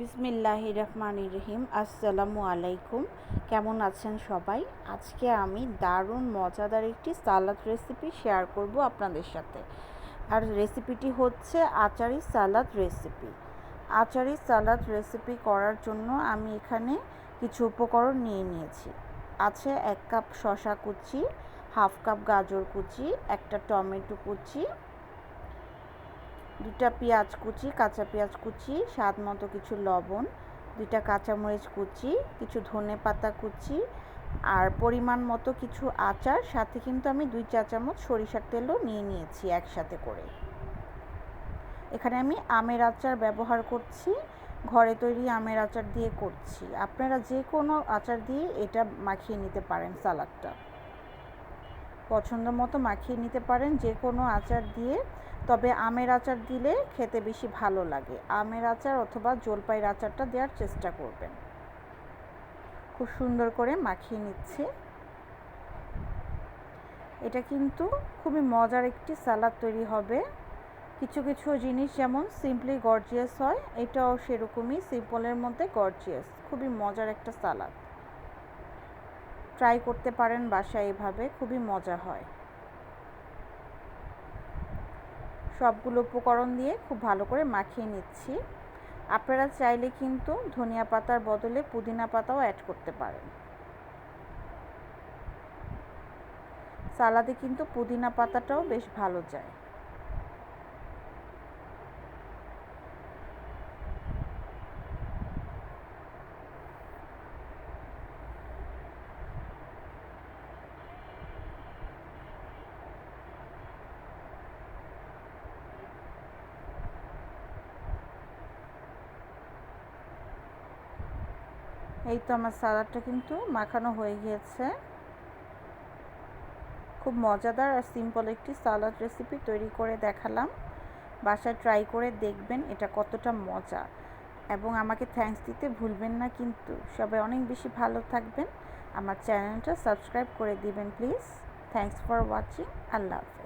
বিসমিল্লাহ রহমান রহিম, আসসালামু আলাইকুম। কেমন আছেন সবাই? আজকে আমি দারুণ মজাদার একটি সালাদ রেসিপি শেয়ার করব আপনাদের সাথে। আর রেসিপিটি হচ্ছে achari salad recipe achari salad recipe করার জন্য আমি এখানে কিছু উপকরণ নিয়ে নিয়েছি। আছে এক কাপ শশা কুচি, হাফ কাপ গাজর কুচি, একটা টমেটো কুচি দুটা পেঁয়াজ কুচি, কাঁচা পেঁয়াজ কুচি, স্বাদ মতো কিছু লবণ, দুইটা কাঁচামরিচ কুচি, কিছু ধনে পাতা কুচি আর পরিমাণ মতো কিছু আচার, সাথে কিন্তু আমি দুই চা চামচ সরিষার তেলও নিয়ে নিয়েছি একসাথে করে। এখানে আমি আমের আচার ব্যবহার করছি, ঘরে তৈরি আমের আচার দিয়ে করছি। আপনারা যে কোনো আচার দিয়ে এটা মাখিয়ে নিতে পারেন সালাদটা। পছন্দ মতো মাখিয়ে নিতে পারেন যে কোনো আচার দিয়ে। তবে আমের আচার দিলে খেতে বেশি ভালো লাগে। আমের আচার অথবা জলপাইয়ের আচারটা দেওয়ার চেষ্টা করবেন। খুব সুন্দর করে মাখিয়ে নিচ্ছে। এটা কিন্তু খুবই মজার একটি সালাদ তৈরি হবে। কিছু কিছু জিনিস যেমন সিম্পলি গর্জিয়াস হয়, এটাও সেরকমই সিম্পলের মধ্যে গর্জিয়াস খুবই মজার একটা সালাদ। ট্রাই করতে পারেন বাসায় এভাবে, খুবই মজা হয়। সবগুলো উপকরণ দিয়ে খুব ভালো করে মাখিয়ে নিচ্ছি। আপনারা চাইলে কিন্তু ধনিয়া পাতার বদলে পুদিনা পাতাও অ্যাড করতে পারেন। সালাদে কিন্তু পুদিনা পাতাটাও বেশ ভালো যায়। এই তো আমার সালাডটা কিন্তু মাখানো হয়ে গিয়েছে। খুব মজাদার আর সিম্পল একটি সালাদ রেসিপি তৈরি করে দেখালাম। বাসায় ট্রাই করে দেখবেন এটা কতটা মজা। এবং আমাকে থ্যাঙ্কস দিতে ভুলবেন না কিন্তু। সবাই অনেক বেশি ভালো থাকবেন। আমার চ্যানেলটা সাবস্ক্রাইব করে দিবেন প্লিজ থ্যাংকস ফর ওয়াচিং আল্লাহ হাফেজ।